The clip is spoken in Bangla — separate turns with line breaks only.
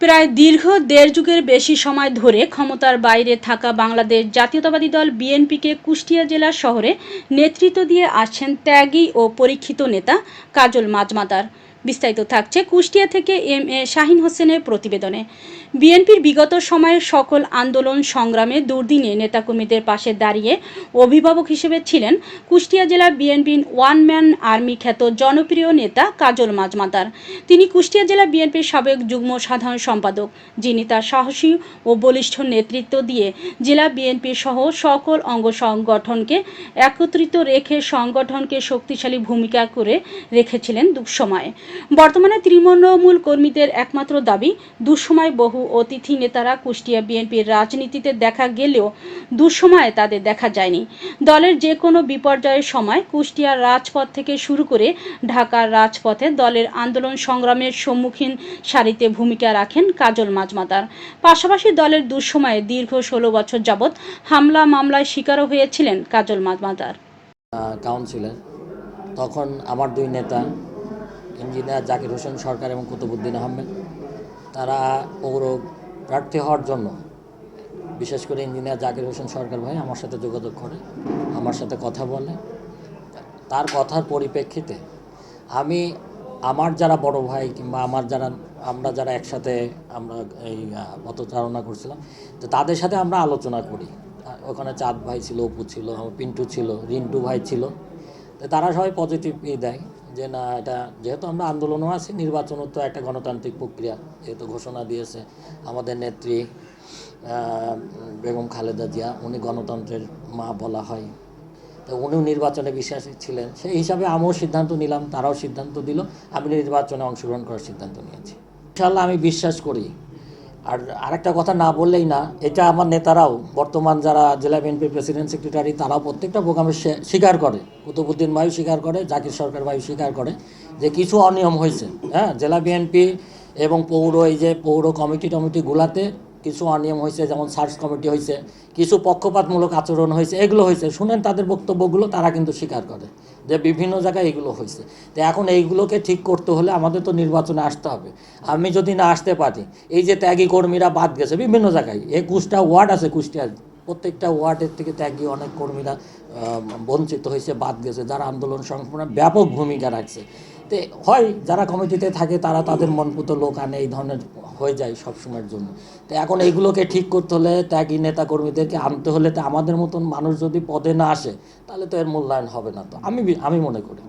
প্রায় দীর্ঘ দেড় যুগের বেশি সময় ধরে ক্ষমতার বাইরে থাকা বাংলাদেশ জাতীয়তাবাদী দল বিএনপিকে কুষ্টিয়া জেলা শহরে নেতৃত্ব দিয়ে আসছেন ত্যাগী ও পরীক্ষিত নেতা কাজল মাজমাদার। বিস্তারিত থাকছে কুষ্টিয়া থেকে এম এ শাহিন হোসেনের প্রতিবেদনে। বিএনপির বিগত সময়ের সকল আন্দোলন সংগ্রামে দুর্দিনে নেতাকর্মীদের পাশে দাঁড়িয়ে অভিভাবক হিসেবে ছিলেন কুষ্টিয়া জেলা বিএনপির ওয়ান ম্যান আর্মি খ্যাত জনপ্রিয় নেতা কাজল মাজমাতার তিনি কুষ্টিয়া জেলা বিএনপির সাবেক যুগ্ম সাধারণ সম্পাদক, যিনি তার সাহসী ও বলিষ্ঠ নেতৃত্ব দিয়ে জেলা বিএনপি সহ সকল অঙ্গ সংগঠনকে একত্রিত রেখে সংগঠনকে শক্তিশালী ভূমিকা করে রেখেছিলেন দুঃসময়ে। বর্তমানে তৃণমূল কর্মীদের একমাত্র দাবি, দুঃসময় বহু অতিথি নেতারা কুষ্টিয়া বিএনপির রাজনীতিতে দেখা গেলেও দুঃসময়ে তাদের দেখা যায়নি। দলের যে কোনো বিপর্যয়ের সময় কুষ্টিয়ার রাজপথ থেকে শুরু করে ঢাকার রাজপথে দলের আন্দোলন সংগ্রামের সম্মুখীন সারিতে ভূমিকা রাখেন কাজল মাজমাদার। পাশাপাশি দলের দুঃসময়ে দীর্ঘ ষোলো বছর যাবৎ হামলা মামলায় শিকারও হয়েছিলেন কাজল মাজমাদার।
কাউন্সিলর। তখন আমার দুই নেতা ইঞ্জিনিয়ার জাকির হোসেন সরকার এবং কুতুবুদ্দিন আহমেদ, তারা পৌর প্রার্থী হওয়ার জন্য, বিশেষ করে ইঞ্জিনিয়ার জাকির হোসেন সরকার ভাই আমার সাথে যোগাযোগ করে, আমার সাথে কথা বলে। তার কথার পরিপ্রেক্ষিতে আমি আমার যারা বড় ভাই কিংবা আমার যারা, আমরা যারা একসাথে আমরা এই পথচারণা করছিলাম, তো তাদের সাথে আমরা আলোচনা করি। ওখানে চাঁদ ভাই ছিল, অপু ছিল আমার পিন্টু ছিল, রিন্টু ভাই ছিল। তো তারা সবাই পজিটিভ দেয়। যে না, এটা যেহেতু আমরা আন্দোলনও আছি, নির্বাচনও তো একটা গণতান্ত্রিক প্রক্রিয়া যেহেতু ঘোষণা দিয়েছে আমাদের নেত্রী বেগম খালেদা জিয়া, উনি গণতন্ত্রের মা বলা হয়। তো উনিও নির্বাচনে বিশ্বাসী ছিলেন। সেই হিসাবে আমিও সিদ্ধান্ত নিলাম, তারাও সিদ্ধান্ত দিল। আমি নির্বাচনে অংশগ্রহণ করার সিদ্ধান্ত নিয়েছি। ইনশাল্লাহ আমি বিশ্বাস করি আর আরেকটা কথা না বললেই না, এটা আমার নেতারাও, বর্তমান যারা জেলা বিএনপি প্রেসিডেন্ট, সেক্রেটারি, তারাও প্রত্যেকটা প্রোগ্রামে স্বীকার করে। কুতুবুদ্দিন ভাইও স্বীকার করে, জাকির সরকার ভাই স্বীকার করে যে কিছু অনিয়ম হয়েছে। হ্যাঁ জেলা বিএনপি এবং পৌর, এই যে পৌর কমিটি টমিটিগুলাতে কিছু অনিয়ম হয়েছে, যেমন সার্চ কমিটি হয়েছে, কিছু পক্ষপাতমূলক আচরণ হয়েছে, এগুলো হয়েছে। শুনেন তাদের বক্তব্যগুলো, তারা কিন্তু স্বীকার করে যে বিভিন্ন জায়গায় এগুলো হয়েছে। তো এখন এইগুলোকে ঠিক করতে হলে আমাদের তো নির্বাচনে আসতে হবে। আমি যদি না আসতে পারি, এই যে ত্যাগী কর্মীরা বাদ গেছে, বিভিন্ন জায়গায়, একুশটা ওয়ার্ড আছে কুষ্টিয়ার, প্রত্যেকটা ওয়ার্ডের থেকে ত্যাগী অনেক কর্মীরা বঞ্চিত হয়েছে, বাদ গেছে, যারা আন্দোলন সংগ্রামে ব্যাপক ভূমিকা রাখছে। তো হয়, যারা কমিটিতে থাকে, তারা তাদের মনপুত লোক আনে, এই ধরনের হয়ে যায় সব সময়ের জন্য। তো এখন এইগুলোকে ঠিক করতে হলে ত্যাগী নেতা কর্মীদেরকে আনতে হলে তো আমাদের মতন মানুষ যদি পদে না আসে, তাহলে তো এর মূল্যায়ন হবে না তো। আমি আমি মনে করি।